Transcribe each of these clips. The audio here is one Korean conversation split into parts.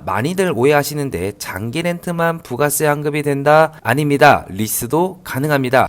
많이들 오해하시는데 장기 렌트만 부가세 환급이 된다? 아닙니다. 리스도 가능합니다.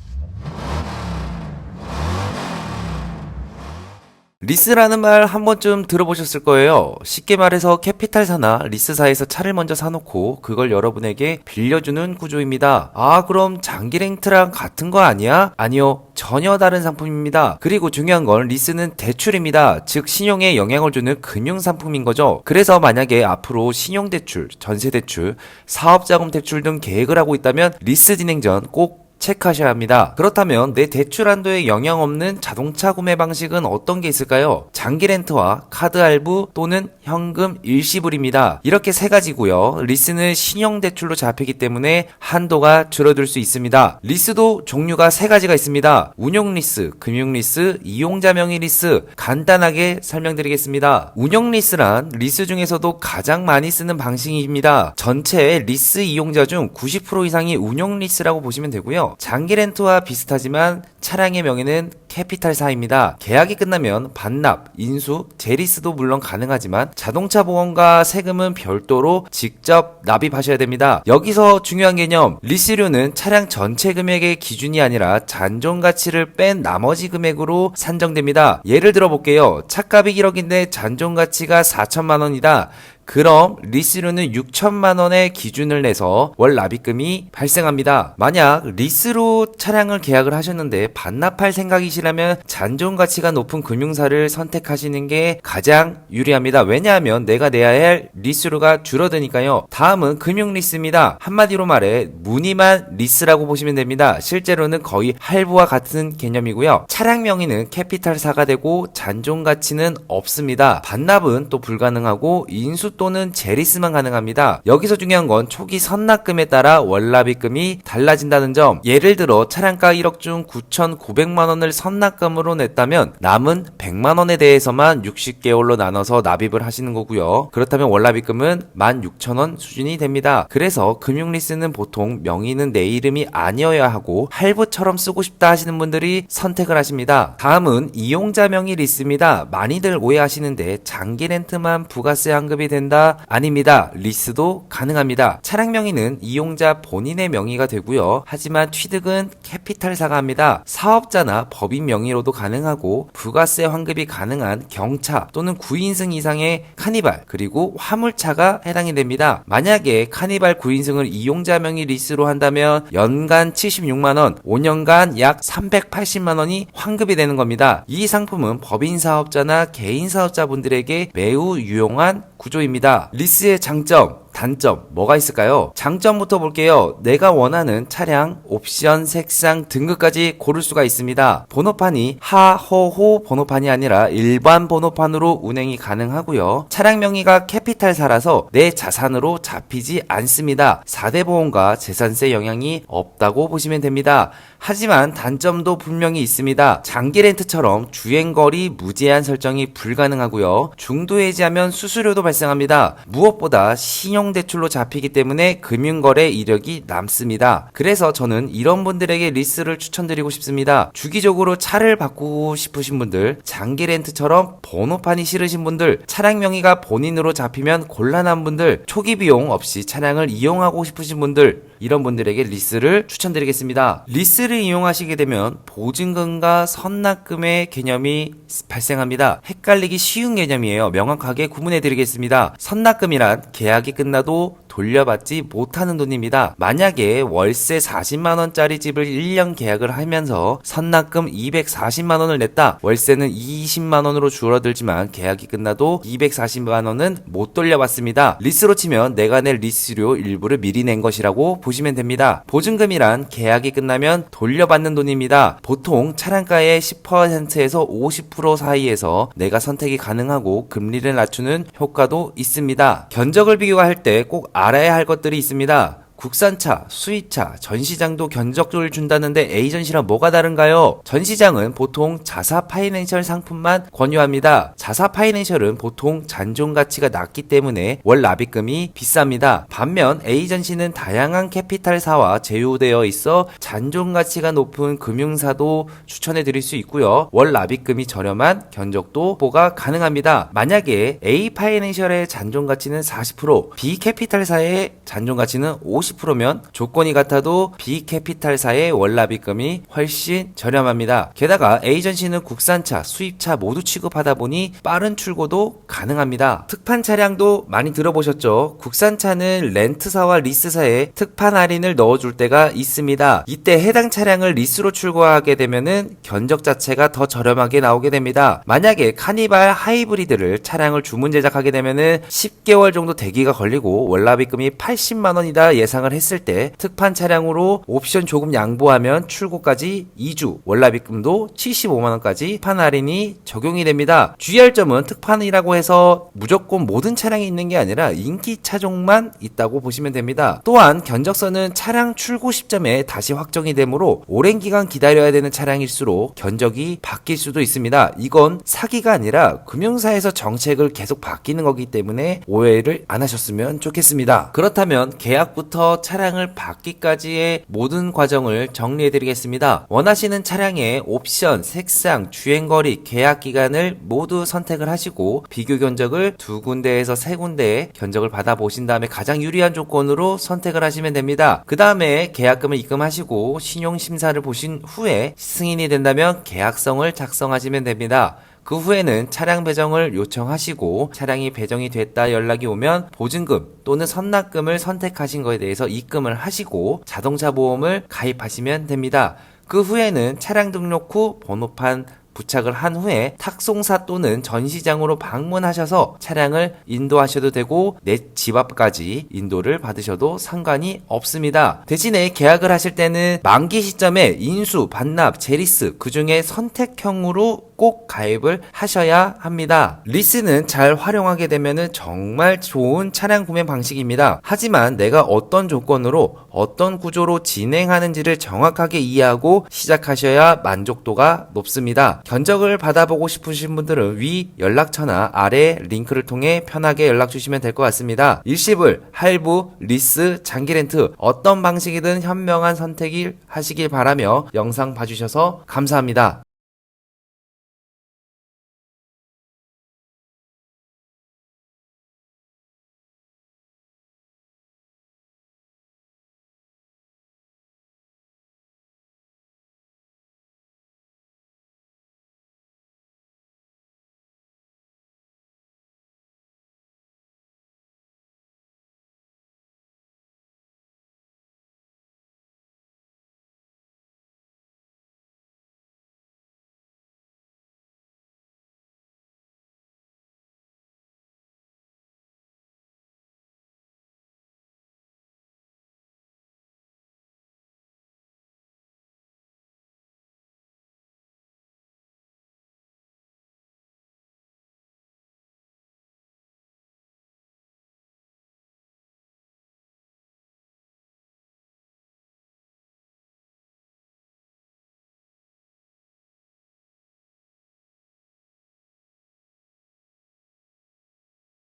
리스라는 말 한 번쯤 들어보셨을 거예요. 쉽게 말해서 캐피탈사나 리스사에서 차를 먼저 사놓고 그걸 여러분에게 빌려주는 구조입니다. 아, 그럼 장기 렌트랑 같은 거 아니야? 아니요. 전혀 다른 상품입니다. 그리고 중요한 건 리스는 대출입니다. 즉, 신용에 영향을 주는 금융 상품인 거죠. 그래서 만약에 앞으로 신용 대출, 전세 대출, 사업 자금 대출 등 계획을 하고 있다면 리스 진행 전 꼭 체크하셔야 합니다. 그렇다면 내 대출 한도에 영향 없는 자동차 구매 방식은 어떤 게 있을까요? 장기 렌트와 카드 할부 또는 현금 일시불입니다. 이렇게 세 가지고요. 리스는 신용 대출로 잡히기 때문에 한도가 줄어들 수 있습니다. 리스도 종류가 세 가지가 있습니다. 운용 리스, 금융 리스, 이용자 명의 리스 간단하게 설명드리겠습니다. 운용 리스란 리스 중에서도 가장 많이 쓰는 방식입니다. 전체 리스 이용자 중 90% 이상이 운용 리스라고 보시면 되고요. 장기 렌트와 비슷하지만 차량의 명의는 캐피탈사입니다. 계약이 끝나면 반납, 인수, 재리스도 물론 가능하지만 자동차 보험과 세금은 별도로 직접 납입하셔야 됩니다. 여기서 중요한 개념, 리스료는 차량 전체 금액의 기준이 아니라 잔존 가치를 뺀 나머지 금액으로 산정됩니다. 예를 들어 볼게요. 차값이 1억인데 잔존 가치가 4천만 원이다. 그럼 리스료는 6천만 원의 기준을 내서 월 납입금이 발생합니다. 만약 리스로 차량을 계약을 하셨는데 반납할 생각이시라 면 잔존 가치가 높은 금융사를 선택하시는 게 가장 유리합니다. 왜냐하면 내가 내야 할 리스료가 줄어드니까요. 다음은 금융 리스입니다. 한마디로 말해 무늬만 리스라고 보시면 됩니다. 실제로는 거의 할부와 같은 개념이고요. 차량 명의는 캐피탈사가 되고 잔존 가치는 없습니다. 반납은 또 불가능하고 인수 또는 재리스만 가능합니다. 여기서 중요한 건 초기 선납금에 따라 월납입금이 달라진다는 점. 예를 들어 차량가 1억 중 9,900만 원을 선 납금으로 냈다면 남은 100만 원에 대해서만 60개월로 나눠서 납입을 하시는 거고요. 그렇다면 월납입금은 16,000원 수준이 됩니다. 그래서 금융리스는 보통 명의는 내 이름이 아니어야 하고 할부처럼 쓰고 싶다 하시는 분들이 선택을 하십니다. 다음은 이용자 명의 리스입니다. 많이들 오해하시는데 장기 렌트만 부가세 환급이 된다? 아닙니다. 리스도 가능합니다. 차량 명의는 이용자 본인의 명의가 되고요. 하지만 취득은 캐피탈사가 합니다. 사업자나 법인 명의로도 가능하고 부가세 환급이 가능한 경차 또는 9인승 이상의 카니발 그리고 화물차가 해당이 됩니다. 만약에 카니발 9인승을 이용자 명의 리스로 한다면 연간 76만 원, 5년간 약 380만 원이 환급이 되는 겁니다. 이 상품은 법인 사업자나 개인 사업자분들에게 매우 유용한 구조입니다. 리스의 장점, 단점 뭐가 있을까요? 장점부터 볼게요. 내가 원하는 차량, 옵션, 색상, 등급까지 고를 수가 있습니다. 번호판이 하, 허, 호 번호판이 아니라 일반 번호판으로 운행이 가능하고요. 차량 명의가 캐피탈사라서 내 자산으로 잡히지 않습니다. 4대 보험과 재산세 영향이 없다고 보시면 됩니다. 하지만 단점도 분명히 있습니다. 장기 렌트처럼 주행거리 무제한 설정이 불가능하고요. 중도 해지하면 수수료도 발생합니다. 무엇보다 신용대출로 잡히기 때문에 금융거래 이력이 남습니다. 그래서 저는 이런 분들에게 리스를 추천드리고 싶습니다. 주기적으로 차를 바꾸고 싶으신 분들, 장기 렌트처럼 번호판이 싫으신 분들, 차량 명의가 본인으로 잡히면 곤란한 분들, 초기 비용 없이 차량을 이용하고 싶으신 분들, 이런 분들에게 리스를 추천드리겠습니다. 리스를 이용하시게 되면 보증금과 선납금의 개념이 발생합니다. 헷갈리기 쉬운 개념이에요. 명확하게 구분해 드리겠습니다. 선납금이란 계약이 끝나도 돌려받지 못하는 돈입니다. 만약에 월세 40만 원짜리 집을 1년 계약을 하면서 선납금 240만 원을 냈다. 월세는 20만 원으로 줄어들지만 계약이 끝나도 240만 원은 못 돌려받습니다. 리스로 치면 내가 낼 리스료 일부를 미리 낸 것이라고 보시면 됩니다. 보증금이란 계약이 끝나면 돌려받는 돈입니다. 보통 차량가의 10%에서 50% 사이에서 내가 선택이 가능하고 금리를 낮추는 효과도 있습니다. 견적을 비교할 때 꼭 알아야 할 것들이 있습니다. 국산차, 수입차, 전시장도 견적을 준다는데 에이전시랑 뭐가 다른가요? 전시장은 보통 자사 파이낸셜 상품만 권유합니다. 자사 파이낸셜은 보통 잔존 가치가 낮기 때문에 월 납입금이 비쌉니다. 반면 에이전시는 다양한 캐피탈사와 제휴되어 있어 잔존 가치가 높은 금융사도 추천해 드릴 수 있고요. 월 납입금이 저렴한 견적도 보가 가능합니다. 만약에 A 파이낸셜의 잔존 가치는 40%, B 캐피탈사의 잔존 가치는 50%면 조건이 같아도 B 캐피탈사의 월 납입금이 훨씬 저렴합니다. 게다가 에이전시는 국산차, 수입차 모두 취급하다 보니 빠른 출고도 가능합니다. 특판 차량도 많이 들어보셨죠? 국산차는 렌트사와 리스사에 특판 할인을 넣어줄 때가 있습니다. 이때 해당 차량을 리스로 출고하게 되면은 견적 자체가 더 저렴하게 나오게 됩니다. 만약에 카니발 하이브리드를 차량을 주문 제작하게 되면은 10개월 정도 대기가 걸리고 월납입금이 80만 원이다 예상 을 했을 때 특판 차량으로 옵션 조금 양보하면 출고까지 2주 월납입금도 75만 원까지 특판 할인이 적용이 됩니다. 주의할 점은 특판이라고 해서 무조건 모든 차량이 있는 게 아니라 인기 차종만 있다고 보시면 됩니다. 또한 견적서는 차량 출고 시점에 다시 확정이 되므로 오랜 기간 기다려야 되는 차량일수록 견적이 바뀔 수도 있습니다. 이건 사기가 아니라 금융사에서 정책을 계속 바뀌는 거기 때문에 오해를 안 하셨으면 좋겠습니다. 그렇다면 계약부터 차량을 받기까지의 모든 과정을 정리해 드리겠습니다. 원하시는 차량의 옵션, 색상, 주행거리, 계약 기간을 모두 선택을 하시고 비교 견적을 두 군데에서 세 군데에 견적을 받아 보신 다음에 가장 유리한 조건으로 선택을 하시면 됩니다. 그 다음에 계약금을 입금하시고 신용 심사를 보신 후에 승인이 된다면 계약성을 작성하시면 됩니다. 그 후에는 차량 배정을 요청하시고 차량이 배정이 됐다 연락이 오면 보증금 또는 선납금을 선택하신 것에 대해서 입금을 하시고 자동차 보험을 가입하시면 됩니다. 그 후에는 차량 등록 후 번호판 부착을 한 후에 탁송사 또는 전시장으로 방문하셔서 차량을 인도하셔도 되고 내 집 앞까지 인도를 받으셔도 상관이 없습니다. 대신에 계약을 하실 때는 만기 시점에 인수, 반납, 제리스 그 중에 선택형으로 꼭 가입을 하셔야 합니다. 리스는 잘 활용하게 되면 정말 좋은 차량 구매 방식입니다. 하지만 내가 어떤 조건으로 어떤 구조로 진행하는지를 정확하게 이해하고 시작하셔야 만족도가 높습니다. 견적을 받아보고 싶으신 분들은 위 연락처나 아래 링크를 통해 편하게 연락 주시면 될 것 같습니다. 일시불, 할부, 리스, 장기 렌트 어떤 방식이든 현명한 선택을 하시길 바라며 영상 봐주셔서 감사합니다.